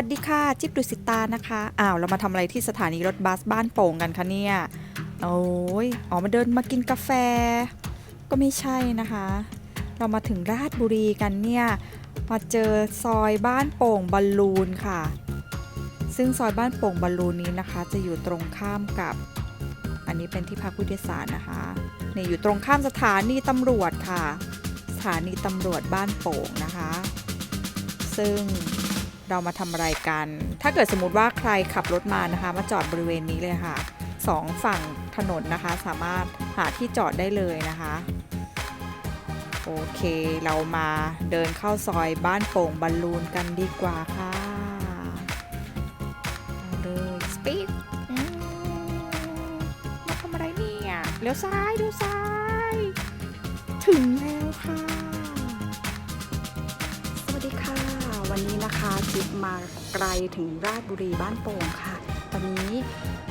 สวัสดีค่ะ จิ๊บดุสิตานะคะ อ้าว เรามาทำอะไรที่สถานีรถบัสบ้านโป่งกันคะเนี่ย โอ้ยออกมาเดินมากินกาแฟ ก็ไม่ใช่นะคะ เรามาถึงราชบุรีกันเนี่ย มาเจอซอยบ้านโป่งบอลลูนค่ะ ซึ่งซอยบ้านโป่งบอลลูนนี้นะคะ จะอยู่ตรงข้ามกับ อันนี้เป็นที่พักผู้โดยสารนะคะเนี่ยอยู่ตรงข้ามสถานีตำรวจค่ะ สถานีตำรวจบ้านโป่งนะคะ ซึ่ง เรามาทำอะไรกัน ถ้าเกิดสมมติว่าใครขับรถมานะคะ มาจอดบริเวณนี้เลยค่ะสองฝั่งถนนนะคะ สามารถหาที่จอดได้เลยนะคะโอเค เรามาเดินเข้าซอยบ้านโป่งบอลลูนกันดีกว่าค่ะเอาเลยสปีดมาทำอะไรเนี่ย เลี้ยวซ้าย เลี้ยวซ้าย ถึงแล้วค่ะ วันนี้นะคะจิ๊บมาไกลถึงราชบุรีบ้านโป่งค่ะ ตอนนี้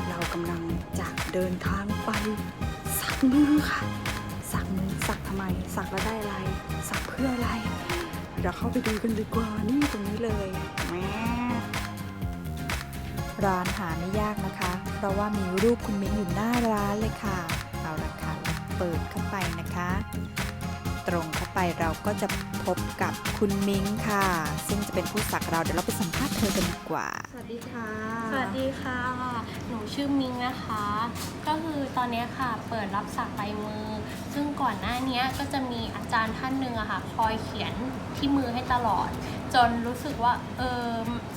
เรากำลังจะเดินทางไปสักมือค่ะ สักมือสักทำไม สักแล้วได้อะไร สักเพื่ออะไรเดี๋ยวเข้าไปดูกันดีกว่า นี่ตรงนี้เลยแม่ร้านหาไม่ยากนะคะ เพราะว่ามีรูปคุณมิ้งอยู่หน้าร้านเลยค่ะ เอาละค่ะ เปิดเข้าไปนะคะ ตรงเข้าไปเราก็จะพบกับคุณมิ้งค่ะ ซึ่งจะเป็นผู้สักเราเดี๋ยวเราไปสัมภาษณ์เธอกันดีกว่า สวัสดีค่ะ สวัสดีค่ะ หนูชื่อมิงนะคะ ก็คือตอนเนี้ยค่ะเปิดรับสักลายมือ ซึ่งก่อนหน้าเนี้ยก็จะมีอาจารย์ท่านหนึ่งอะค่ะ คอยเขียนที่มือให้ตลอด จนรู้สึกว่าเออ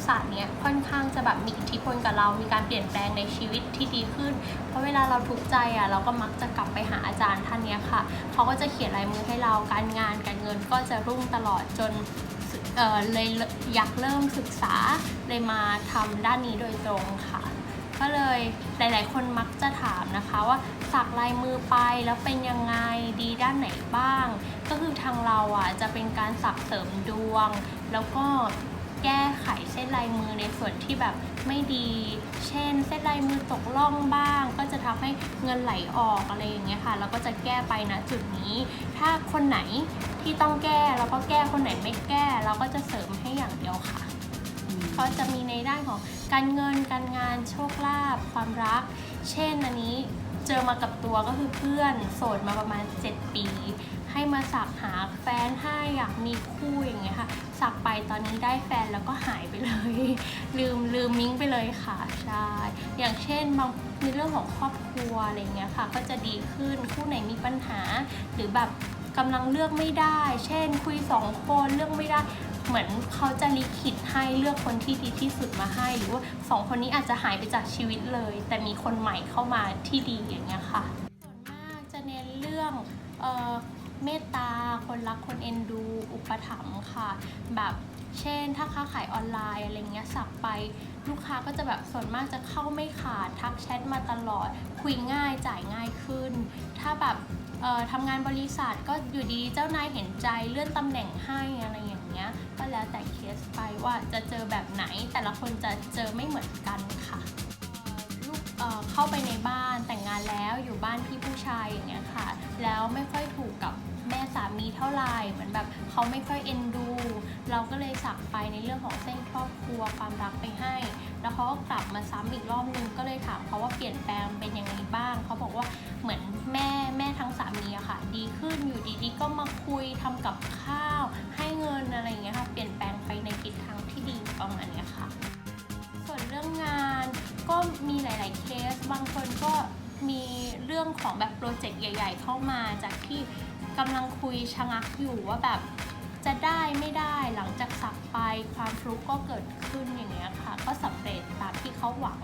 ศาสตร์เนี้ยค่อนข้างจะแบบมีอิทธิพลกับเรา มีการเปลี่ยนแปลงในชีวิตที่ดีขึ้น เพราะเวลาเราทุกข์ใจอะเราก็มักจะกลับไปหาอาจารย์ท่านเนี้ยค่ะ เขาก็จะเขียนลายมือให้เราการงานการเงินก็จะรุ่งตลอดจนเเลยอยากเริ่มศึกษาเลยมาทำด้านนี้โดยตรงค่ะ ก็เลยหลาย ๆ คนมักจะถามนะคะว่าสักลายมือไปแล้วเป็นยังไงดีด้านไหนบ้าง ก็คือทางเราอะจะเป็นการสักเสริมดวง แล้วก็ แก้ไขเส้นลายมือในส่วนที่แบบไม่ดี เช่น เส้นลายมือตกล่องบ้าง ก็จะทำให้เงินไหลออกอะไรอย่างเงี้ยค่ะ แล้วก็จะแก้ไปนะจุดนี้ ถ้าคนไหนที่ต้องแก้เราก็แก้คนไหนไม่แก้ เราก็จะเสริมให้อย่างเดียวค่ะก็จะมีในด้านของการเงินการงานโชคลาภความรัก เช่นอันนี้ เจอมากับตัวก็คือเพื่อนโสดมาประมาณ 7 ปี ให้มาสักหาแฟนให้อยากมีคู่อย่างเงี้ยค่ะ สักไปตอนนี้ได้แฟนแล้วก็หายไปเลย ลืมลืมมิ้งไปเลยค่ะใช่อย่างเช่นบางในเรื่องของครอบครัวอะไรเงี้ยค่ะ ก็จะดีขึ้นคู่ไหนมีปัญหา หรือแบบกำลังเลือกไม่ได้ เช่น คุยสองคนเลือกไม่ได้ เหมือนเขาจะลิขิตให้เลือกคนที่ดีที่สุดมาให้ หรือว่าสองคนนี้อาจจะหายไปจากชีวิตเลย แต่มีคนใหม่เข้ามาที่ดีอย่างเงี้ยค่ะส่วนมากจะเน้นเรื่องเออเมตตา คนรักคนเอ็นดู อุปถัมภ์ค่ะ แบบเช่น ถ้าค้าขายออนไลน์อะไรเงี้ยสักไปลูกค้าก็จะแบบส่วนมากจะเข้าไม่ขาดทักแชทมาตลอด คุยง่ายจ่ายง่ายขึ้น ถ้าแบบ เอ่อทำงานบริษัทก็อยู่ดีเจ้านายเห็นใจเลื่อนตำแหน่งให้อะไรอย่างเงี้ยก็แล้วแต่เคสไปว่าจะเจอแบบไหน แต่ละคนจะเจอไม่เหมือนกันค่ะลูกเอ่อเข้าไปในบ้านแต่งงานแล้วอยู่บ้านพี่ผู้ชายอย่างเงี้ยค่ะ แล้วไม่ค่อยถูกกับแม่สามีเท่าไหร่เหมือนแบบเขาไม่ค่อยเอ็นดู เราก็เลยสักไปในเรื่องของเส้นครอบครัวความรักไปให้ แล้วเขาก็กลับมาซ้ำอีกรอบนึงก็เลยถามเขาว่าเปลี่ยนแปลงเป็นยังไงบ้างเขาบอกว่าเหมือนแม่ คุยทำกับข้าว ให้เงินอะไรอย่างเงี้ยค่ะเปลี่ยนแปลงไปในทิศทางที่ดีประมาณเนี้ยค่ะ ส่วนเรื่องงานก็มีหลาย ๆ เคส บางคนก็มีเรื่องของแบบโปรเจกต์ใหญ่ ๆ เข้ามาจากที่กำลังคุยชะงักอยู่ว่าแบบจะได้ไม่ได้หลังจากสักไปความฟลุกก็เกิดขึ้นอย่างเงี้ยค่ะ ก็สำเร็จตามที่เขาหวัง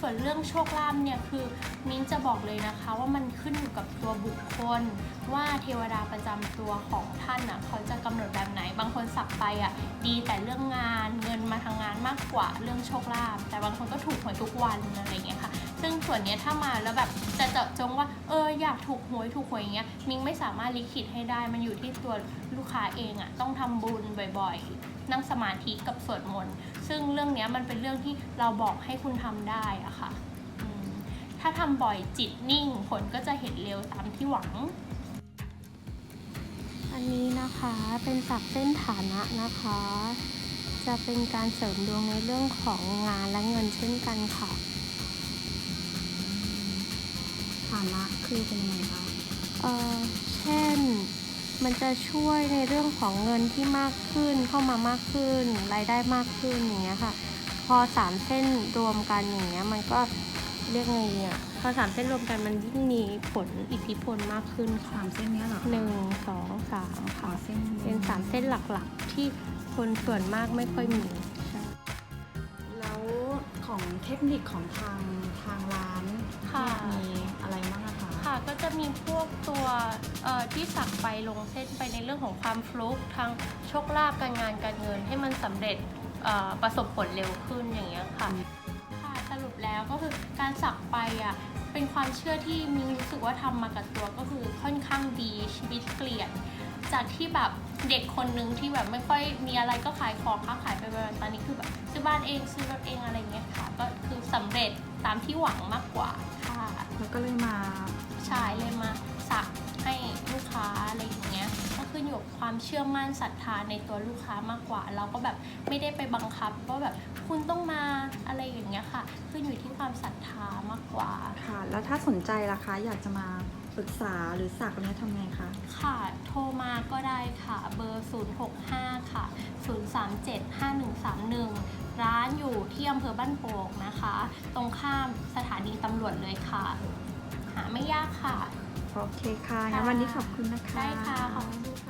ส่วนเรื่องโชคลาภเนี่ยคือมิ้นจะบอกเลยนะคะว่ามันขึ้นอยู่กับตัวบุคคล ว่าเทวดาประจำตัวของท่านอะเขาจะกำหนดแบบไหน บางคนสักไปอะดีแต่เรื่องงานเงินมาทางงานมากกว่าเรื่องโชคลาภแต่บางคนก็ถูกหวยทุกวันอะไรเงี้ยค่ะ ซึ่งส่วนนี้ถ้ามาแล้วแบบจะเจาะจงว่าเอออยากถูกหวยถูกหวยอย่างเงี้ยมิงไม่สามารถลิขิตให้ได้มันอยู่ที่ตัวลูกค้าเองอะต้องทำบุญบ่อยๆ นั่งสมาธิกับสวดมนต์ซึ่งเรื่องเนี้ยมันเป็นเรื่องที่เราบอกให้คุณทำได้อะค่ะอืมถ้าทำบ่อยจิตนิ่งผลก็จะเห็นเร็วตามที่หวัง อันนี้นะคะเป็นสักเส้นฐานะนะคะ จะเป็นการเสริมดวงในเรื่องของงานและเงินเช่นกันค่ะ ฐานะคือเป็นยังไงคะ เอ่อเช่น มันจะช่วยในเรื่องของเงินที่มากขึ้นเข้ามามากขึ้น รายได้มากขึ้นอย่างเงี้ยค่ะ พอสามเส้นรวมกันอย่างเงี้ยมันก็เรียกไงอะพอสามเส้นรวมกันมันยิ่งมีผลอิทธิพลมากขึ้นค่ะสามเส้นเนี้ยเหรอคะหนึ่งสองสามขอค่ะเส้นนี้เป็นสามเส้นหลักๆ ที่คนส่วนมากไม่ค่อยมีใช่แล้วของเทคนิคของทางทางร้านค่ะมีอะไรบ้างอะคะ ค่ะก็จะมีพวกตัวที่สักไปลงเส้นไปในเรื่องของความฟลุกทางโชคลาภการงานการเงินให้มันสำเร็จประสบผลเร็วขึ้นอย่างเงี้ยค่ะค่ะสรุปแล้วก็คือการสักไปอะเป็นความเชื่อที่มิวรู้สึกว่าทำมากับตัวก็คือค่อนข้างดีชีวิตเปลี่ยน จากที่แบบเด็กคนนึงที่แบบไม่ค่อยมีอะไรก็ขายของค้าขายไปๆตอนนี้คือแบบซื้อบ้านเองซื้อรถเองอะไรเงี้ยค่ะก็คือสำเร็จตามที่หวังมากกว่าค่ะแล้วก็เลยมา ใช่เลยมาสักให้ลูกค้าอะไรอย่างเงี้ยก็ขึ้นอยู่กับความเชื่อมั่นศรัทธาในตัวลูกค้ามากกว่า เราก็แบบไม่ได้ไปบังคับว่าแบบคุณต้องมาอะไรอย่างเงี้ยค่ะ ขึ้นอยู่ที่ความศรัทธามากกว่า ค่ะ แล้วถ้าสนใจล่ะคะอยากจะมาปรึกษาหรือสักอะไรทำไงคะ ค่ะ โทรมาก็ได้ค่ะ เบอร์ 065 ค่ะ 0375131 ร้านอยู่ที่อำเภอบ้านโป่งนะคะ ตรงข้ามสถานีตำรวจเลยค่ะ หาไม่ยากค่ะ โอเคค่ะงั้นวันนี้ขอบคุณนะคะ ได้ค่ะ ขอบคุณค่ะ